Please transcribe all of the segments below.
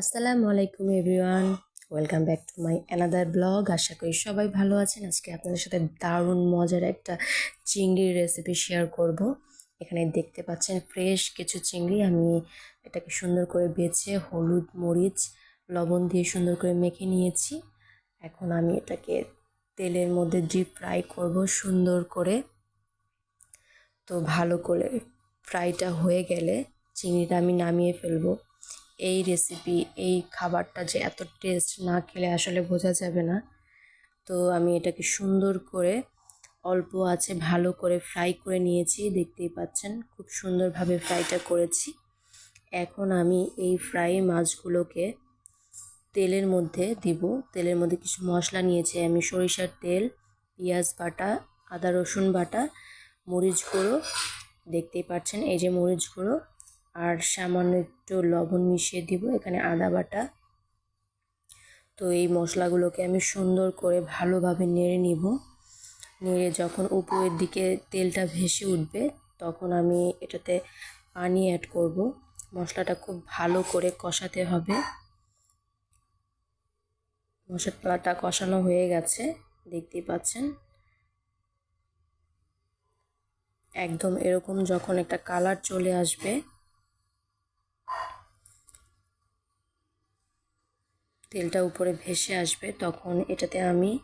আসসালামু আলাইকুম, everyone. Welcome back to my another blog. আশা করি সবাই ভালো আছেন। আজকে আপনাদের সাথে দারুণ মজার একটা চিংড়ির রেসিপি শেয়ার করব। এখানে দেখতে পাচ্ছেন ফ্রেশ কিছু চিংড়ি। আমি এটাকে সুন্দর করে বেছে হলুদ, মরিচ, লবণ দিয়ে সুন্দর করে মেখে নিয়েছি। এখন আমি এটাকে তেলের মধ্যে ডিপ ফ্রাই করব সুন্দর করে। তো ভালো করে ফ্রাইটা হয়ে গেলে চিংড়িটা আমি নামিয়ে ফেলব। এই রেসিপি এই খাবারটা যে এত টেস্ট না খেলে আসলে বোঝা যাবে না। তো আমি এটাকে সুন্দর করে অল্প আছে ভালো করে ফ্রাই করে নিয়েছি, দেখতেই পাচ্ছেন। খুব সুন্দরভাবে ফ্রাইটা করেছি। এখন আমি এই ফ্রাই মাছগুলোকে তেলের মধ্যে দিব। তেলের মধ্যে কিছু মশলা নিয়েছি, আমি সরিষার তেল, পেঁয়াজ বাটা, আদা রসুন বাটা, মরিচ গুঁড়ো, দেখতেই পাচ্ছেন, এই যে মরিচ গুঁড়ো আর সামান্য একটু লবণ মিশিয়ে দিব, এখানে আদা বাটা। তো এই মশলাগুলোকে আমি সুন্দর করে ভালোভাবে নেড়ে নিব। নেড়ে যখন উপরের দিকে তেলটা ভেসে উঠবে, তখন আমি এটাতে পানি অ্যাড করব। মশলাটা খুব ভালো করে কষাতে হবে। মশলাটা কষানো হয়ে গেছে, দেখতেই পাচ্ছেন। একদম এরকম যখন একটা কালার চলে আসবে তেলটা উপরে ভেসে আসবে, তখন এটাতে আমি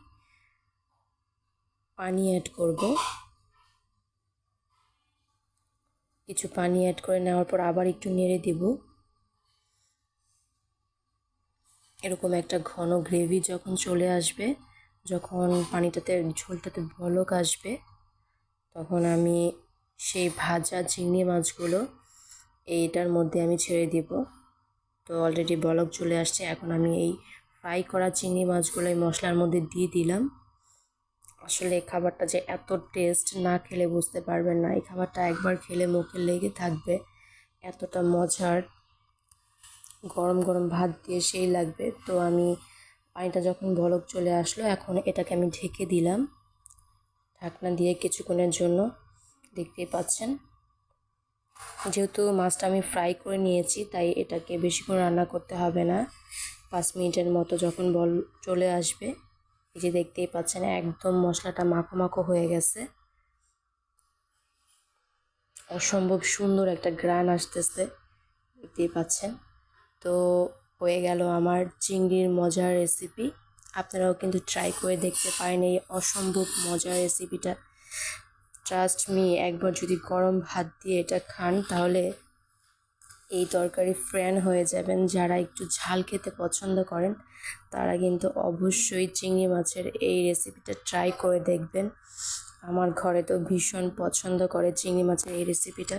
পানি অ্যাড করব। কিছু পানি অ্যাড করে নেওয়ার পর আবার একটু নেড়ে দিব। এরকম একটা ঘন গ্রেভি যখন চলে আসবে, যখন পানিটাতে, ঝোলটাতে বলক আসবে, তখন আমি সেই ভাজা চিংড়ি মাছগুলো এইটার মধ্যে আমি ছেড়ে দিব। তো অলরেডি বলক চলে আসছে। এখন আমি এই ফ্রাই করা চিংড়ি মাছগুলো এই মশলার মধ্যে দিয়ে দিলাম। আসলে এই খাবারটা যে এত টেস্ট না খেলে বুঝতে পারবেন না। এই খাবারটা একবার খেলে মুখে লেগে থাকবে। এতটা মজার গরম গরম ভাত দিয়ে সেই লাগবে। তো আমি পানিটা যখন বলক চলে আসলো, এখন এটাকে আমি ঢেকে দিলাম। ঢাকনা দিয়ে কিছুক্ষণের জন্য। দেখতেই পাচ্ছেন। যেহেতু মাছটা আমি ফ্রাই করে নিয়েছি, তাই এটাকে বেশিক্ষণ রান্না করতে হবে না। পাঁচ মিনিটের মতো যখন বল চলে আসবে, এই যে দেখতেই পাচ্ছেন একদম মশলাটা মাখো মাখো হয়ে গেছে। অসম্ভব সুন্দর একটা গ্রান আসতেছে, দেখতেই পাচ্ছেন। তো হয়ে গেল আমার চিংড়ির মজার রেসিপি আপনারাও কিন্তু ট্রাই করে দেখতে পারেন এই অসম্ভব মজার রেসিপিটা ট্রাস্ট মি একবার যদি গরম ভাত দিয়ে এটা খান, তাহলে এই তরকারি ফ্যান হয়ে যাবেন। যারা একটু ঝাল খেতে পছন্দ করেন, তারা কিন্তু অবশ্যই চিংড়ি মাছের এই রেসিপিটা ট্রাই করে দেখবেন। আমার ঘরে তো ভীষণ পছন্দ করে চিংড়ি মাছের এই রেসিপিটা